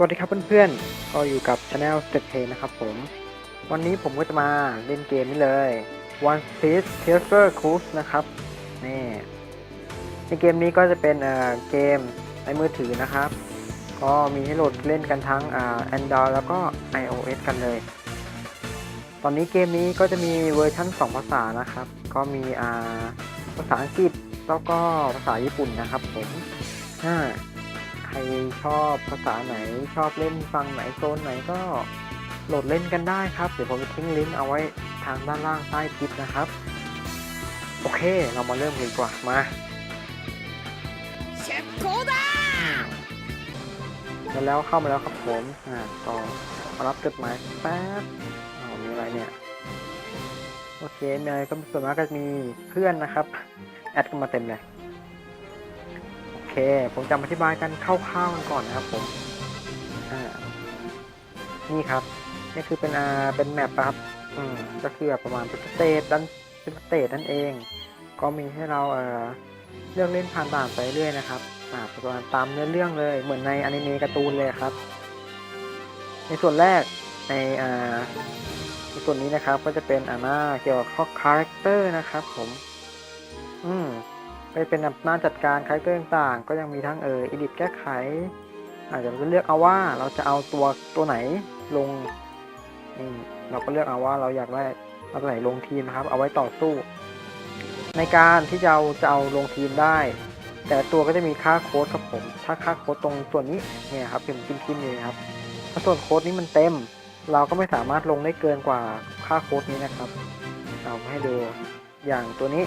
สวัสดีครับเพื่อนๆ ก็อยู่กับ Channel Step Play นะครับผม วันนี้ผมก็จะมาเล่นเกมนี้เลย One Piece Treasure Cruise นะครับ นี่ ในเกมนี้ก็จะเป็นเอ่อเกมในมือถือนะครับ ก็มีให้โหลดเล่นกันทั้ง Android แล้วก็ iOS กันเลย ตอนนี้เกมนี้ก็จะมีเวอร์ชัน2 ภาษานะครับ ก็มีอ่าภาษาอังกฤษแล้วก็ภาษาญี่ปุ่นนะครับผมอ่า รชอบภาษาไหนชอบเล่นฟังไหนโซนไหนก็โหลดเล่นกันได้ครับ เดี๋ยวผมจะทิ้งลิงก์เอาไว้ทางด้านล่างใต้คลิปนะครับ โอเคเรามาเริ่มกันดีกว่ามาเชฟโคด้าแล้วเข้ามาแล้วครับผมอ่าต่อรับจดหมายแป๊บเอมีอะไรเนี่ย โอเคมีอก็ส่วนมากก็มีเพื่อนนะครับ แอดกันมาเต็มเลย เค ผมจะอธิบายกันคร่าวๆกันก่อนนะครับผมนี่ครับ นี่คือเป็นอ่าเป็นแมปครับ อืมก็คือประมาณเป็นสเตทดันเป็นสเตทนั่นเอง ก็มีให้เราเอ่อเลือกเล่นผ่านด่านไปเรื่อยนะครับอ่าประมาณตามเนื้อเรื่องเลย เหมือนในอนิเมะการ์ตูนเลยครับ ในส่วนแรกในอ่าในส่วนนี้นะครับ ก็จะเป็นอ่าหน้าเกี่ยวกับข้อคาแรคเตอร์นะครับ ผม อืม ก็จะเป็นหน้าจัดการคาแรคเตอร์ต่างๆ ก็ยังมีทั้งเอออิดิทแก้ไขอาจจะเลือกเอาว่าเราจะเอาตัวตัวไหนลงอืมเราก็เลือกเอาว่าเราอยากได้เอาตัวไหนลงทีมนะครับ เอาไว้ต่อสู้ ในการที่จะเอาจะเอาลงทีมได้ แต่ตัวก็จะมีค่าโค้ดครับผม ถ้าค่าโค้ดตรงส่วนนี้เนี่ยครับเป็นจิ้มๆเลยครับ ถ้าส่วนโค้ดนี้มันเต็ม เราก็ไม่สามารถลงได้เกินกว่าค่าโค้ดนี้นะครับ เอาให้ดูอย่างตัวนี้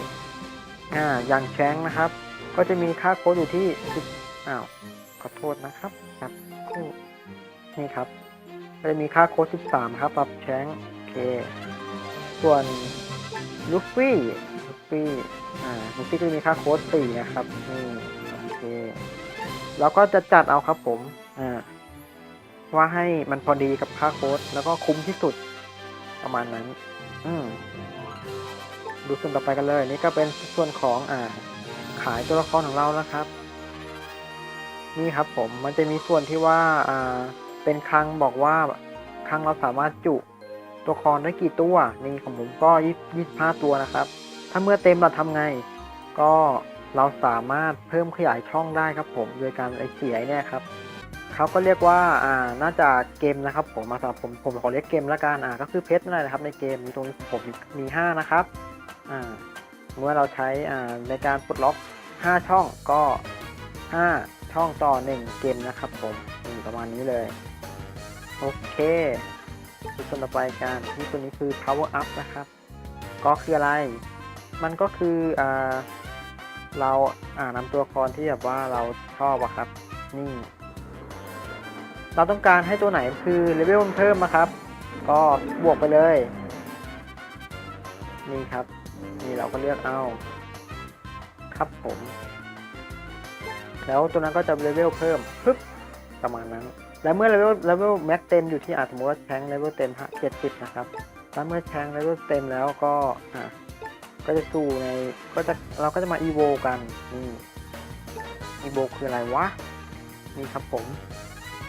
อ่าอย่างแชงนะครับ ก็จะมีค่าโค้ดอยู่ที่10อ้าวขอโทษนะครับครับคู่นี่ครับก็จะมีค่าโค้ด13 ครับปรับแชงโอเค ส่วนลูฟี่ลูฟี่อ่าลูฟี่ก็จะมีค่าโค้ด4นะครับนี่โอเคเราก็จะจัดเอาครับผมอ่าว่าให้มันพอดีกับค่าโค้ดแล้วก็คุ้มที่สุดประมาณนั้น อืม ดูส่วนต่อไปกันเลย นี่ก็เป็นส่วนของอ่าขายตัวละครของเรานะครับ นี่ครับผมมันจะมีส่วนที่ว่าอ่าเป็นคลังบอกว่าคลังเราสามารถจุตัวละครได้กี่ตัว นี่ของผมก็ยี่ยี่ห้าตัวนะครับ ถ้าเมื่อเต็มเราทำไง ก็เราสามารถเพิ่มขยายช่องได้ครับผมโดยการไอเสียเนี่ยครับเขาก็เรียกว่าอ่าน่าจะเกมนะครับ ผมมาสำหรับผมผมขอเรียกเกมละกันอ่าก็คือเพชรนั่นแหละครับในเกมมีตรงนี้ผมมีห้านะครับ อ่าเมื่อเราใช้อ่าในการปลดล็อก 5 ช่องก็ 5 ช่องต่อ 1 เกมนะครับผมประมาณนี้เลย โอเคดูส่วนต่อไปกันที่ตัวนี้คือ power up นะครับ ก็คืออะไร มันก็คืออ่าเราอ่านำตัวละครที่แบบว่าเราชอบอะครับ นี่ เราต้องการให้ตัวไหนคือเลเวลมันเพิ่มนะครับ ก็บวกไปเลย นี่ครับ นี่เราก็เลือกเอาครับผม แล้วตัวนั้นก็จะเลเวลเพิ่มปึ๊บประมาณนั้น แล้วเมื่อเลเวลเลเวลแม็กเต็มอยู่ที่อาสมมติว่าแทงเลเวลเต็มเจ็ดสิบนะครับแล้วเมื่อแทงเลเวลเต็มแล้วก็อะก็จะสู่ในก็จะเราก็จะมาอีโวกันนี่อีโวคืออะไรวะนี่ครับผม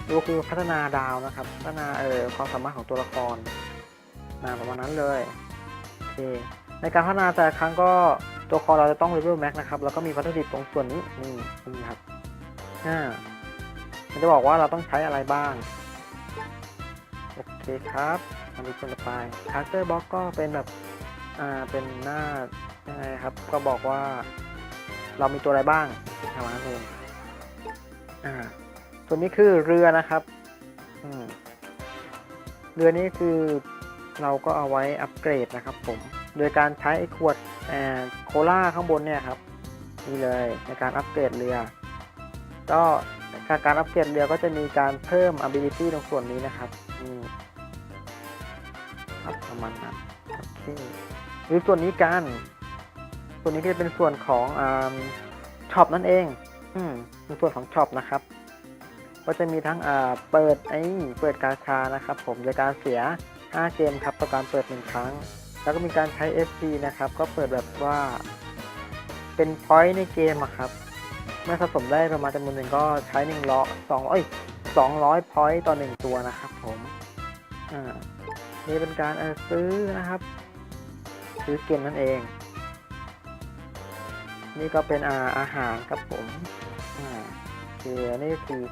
อีโวคือพัฒนาดาวนะครับ พัฒนาเอ่อความสามารถของตัวละครนะประมาณนั้นเลยโอเค ในการพัฒนาแต่ละครั้งก็ตัวคอเราจะต้องเลเวลแม็กนะครับ แล้วก็มีวัตถุดิบตรงส่วนนี้นี่นี่ครับอ่ามันจะบอกว่าเราต้องใช้อะไรบ้าง โอเคครับมาดูส่วนต่อไปคาร์เตอร์บล็อกก็เป็นแบบอ่าเป็นหน้ายังไงครับ ก็บอกว่าเรามีตัวอะไรบ้างทำมาเองอ่าส่วนนี้คือเรือนะครับอืมเรือนี้คือเราก็เอาไว้อัปเกรดนะครับผม โดยการใช้ไอ้ขวดโคล่าข้างบนเนี่ยครับนี่เลยในการอัปเกรดเรือ ก็การการอัปเกรดเรือก็จะมีการเพิ่ม ability ตรงส่วนนี้นะครับนี่ครับประมาณนั้นโอเคหรือส่วนนี้กัน ส่วนนี้ก็จะเป็นส่วนของช็อปนั่นเองอืมเป็นส่วนของช็อปนะครับ ก็จะมีทั้งเปิดไอ้เปิดกาชานะครับ ผมโดยการเสีย 5 เกมครับต่อการเปิด1ครั้ง แล้วก็มีการใช้ SP นะครับ ก็เปิดแบบว่า เป็นพอยต์ในเกมอะครับ เมื่อสะสมได้ประมาณจำนวนหนึ่งก็ใช้1ล้อ2เอ้ย200พอยต์ต่อ1ตัวนะครับผมอ่านี่เป็นการเออซื้อนะครับ ซื้อเกมนั่นเอง นี่ก็เป็นอาอาหารครับผมอ่าคือนี่คือ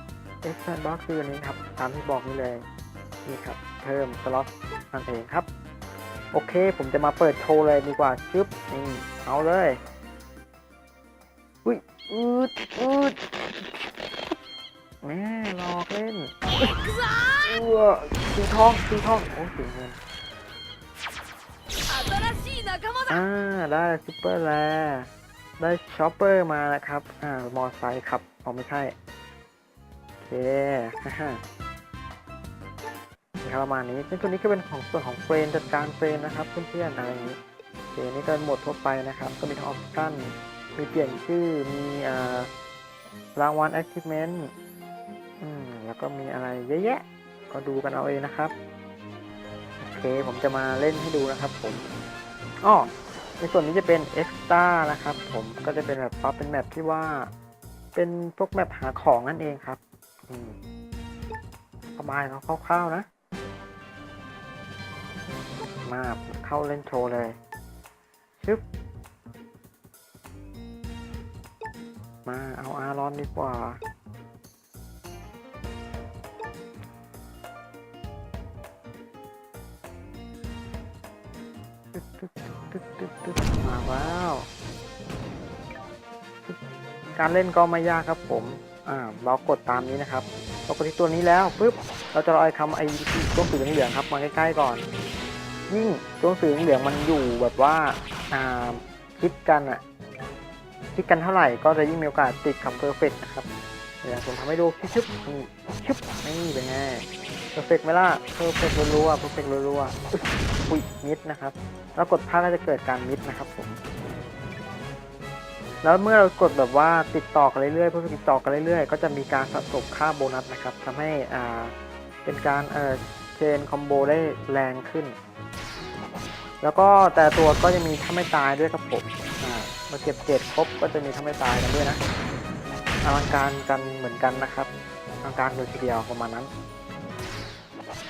e x p a n box คืออันนี้ครับตามที่บอกนี่เลย นี่ครับ เพิ่มสล็อตนั่นเองครับ โอเค ผมจะมาเปิดโชว์เลยดีกว่าชึบนี่เอาเลยอุ้ยอืดอืดแม่หลอกเล่นเออสีทองสีทองโอ้สีเงินอาได้ซูเปอร์แลร์ได้ชอปเปอร์มานะครับ อ่ามอไซค์ขับอ๋อไม่ใช่ โอเค นี่ครับประมาณนี้ซึ่งตัวนี้ก็เป็นของส่วนของเฟรนจัดการเฟรนนะครับเพื่อนๆอะไรอย่างนี้โอเคนี่ก็เป็นโหมดทั่วไปนะครับ ก็มีทั้งออปชั่นมีเปลี่ยนชื่อมีอ่ารางวัล achievement อืมแล้วก็มีอะไรเยอะแยะ ก็ดูกันเอาเองนะครับโอเคผมจะมาเล่นให้ดูนะครับผมอ้อในส่วนนี้จะเป็น extra นะครับ ผมก็จะเป็นแบบเป็นแมปที่ว่าเป็นพวกแมปหาของนั่นเองครับอืมประมาณเขาคร่าวๆนะ มาเข้าเล่นโชว์เลยชึบมาเอาอารอนดีกว่ามาแล้วการเล่นก็ไม่ยากครับผมอ่าเรากดตามนี้นะครับเรากดที่ตัวนี้แล้วปุ๊บเราจะรอไอ้คำไอ้ตัวสีเหลืองๆครับมาใกล้ๆก่อน ยิ่งตัวสีเหลืองมันอยู่แบบว่าอ่าคิดกันอะคิดกันเท่าไหร่ก็จะยิ่งมีโอกาสติดคำเพอร์เฟกนะครับเดี๋ยวผมทำให้ดูชึบนี่ชึบนี่เป็นไงเพอร์เฟกไหมล่ะเพอร์เฟกรัวๆเพอร์เฟกรัวๆอุ๊ยอุ้ยมิดนะครับแล้วกดพลาดก็จะเกิดการมิดนะครับผมแล้วเมื่อเรากดแบบว่าติดต่อกันเรื่อยๆเพื่อติดต่อกันเรื่อยๆ ก็จะมีการสะสมค่าโบนัสนะครับทำให้อ่าเป็นการเอ่อเชนคอมโบได้แรงขึ้น แล้วก็แต่ตัวก็จะมีถ้าไม่ตายด้วยครับผมมาเก็บเกรดครบก็จะมีถ้าไม่ตายกันด้วยนะอลังการกันเหมือนกันนะครับอลังการเลยทีเดียวประมาณนั้น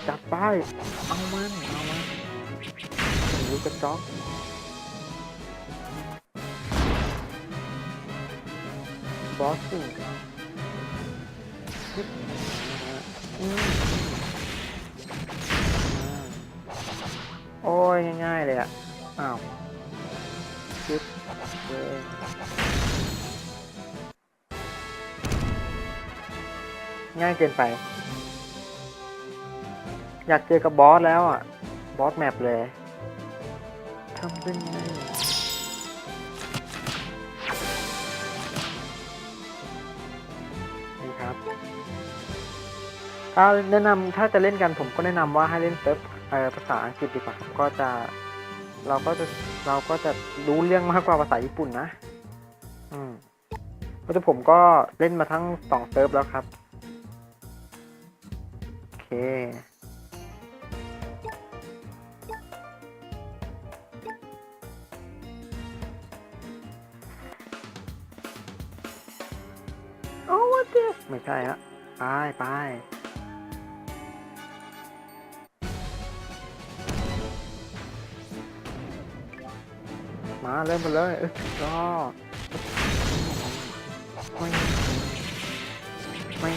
จัดไปเอามันเอามันรู้กระจอกบอสสิอืม โอ้ยง่ายๆเลยอะอ้าวปึ๊บเลยง่ายเกินไป อยากเจอกับบอสแล้วอะ บอสแมปเลยทำเป็นไงนี่ครับถ้าแนะนำถ้าจะเล่นกันผมก็แนะนำว่าให้เล่นเซิร์ฟ ภาษาอังกฤษดีกว่าก็จะเราก็จะเราก็จะรู้เรื่องมากกว่าภาษาญี่ปุ่นนะ อืมเพราะฉะผมก็เล่นมาทั้งสองเซิร์ฟแล้วครับ โอเค โอ้วัดเดไม่ใช่ฮะไปไป มาเริ่มกันเลยเออก็ไม่ไม่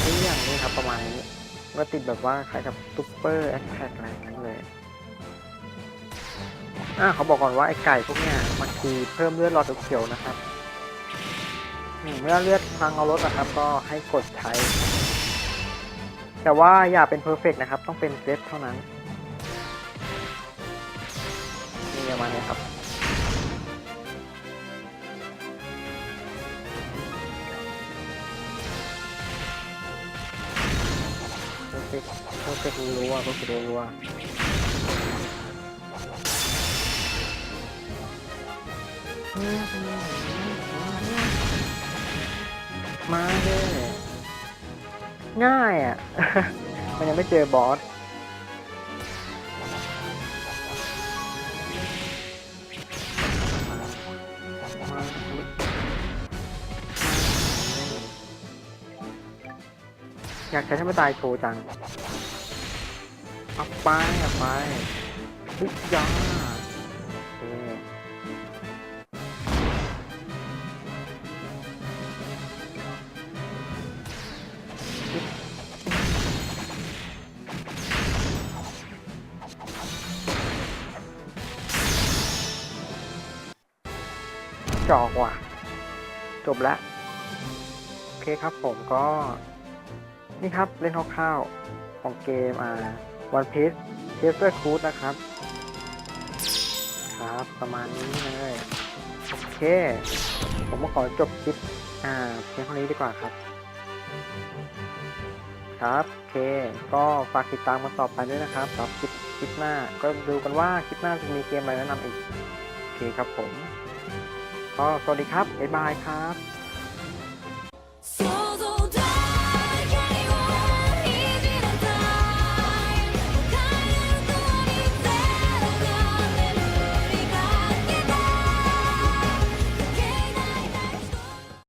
ไม่อย่างนี้ครับประมาณนี้ก็ติดแบบว่าคล้ายกับซุปเปอร์แอคแท็กอะไรนั้นเลยอ่าเขาบอกก่อนว่าไอ้ไก่พวกเนี้ยมันคือเพิ่มเลือดรอดเขียวนะครับเมื่อเลือดทางเอารถนะครับ ก็ให้กดใช้ แต่ว่าอย่าเป็นเพอร์เฟกนะครับ ต้องเป็นเซตเท่านั้น ประมาณนี้ครับเพอร์เฟกเพอร์เฟกรัวๆเพอร์เฟกรัวมาเลยง่ายอะ มันยังไม่เจอบอส อยากใช้ให้ไม่ตายโชว์จังเอาไปเอาไปฮึยยาโอเจอกว่ะ จบแล้ว โอเคครับผมก็ นี่ครับเล่นคร่าวๆของเกมอ่าวันพีซเทสเตอร์คูดนะครับ ครับประมาณนี้เลยโอเค ผมก็ขอจบคลิปอ่าเพียงเท่านี้ดีกว่าครับ ครับโอเค ก็ฝากติดตามมาต่อไปด้วยนะครับสำหรับคลิปคลิปหน้า ก็ดูกันว่าคลิปหน้าจะมีเกมอะไรแนะนำอีกโอเคครับผมก็สวัสดีครับบ๊ายบายครับ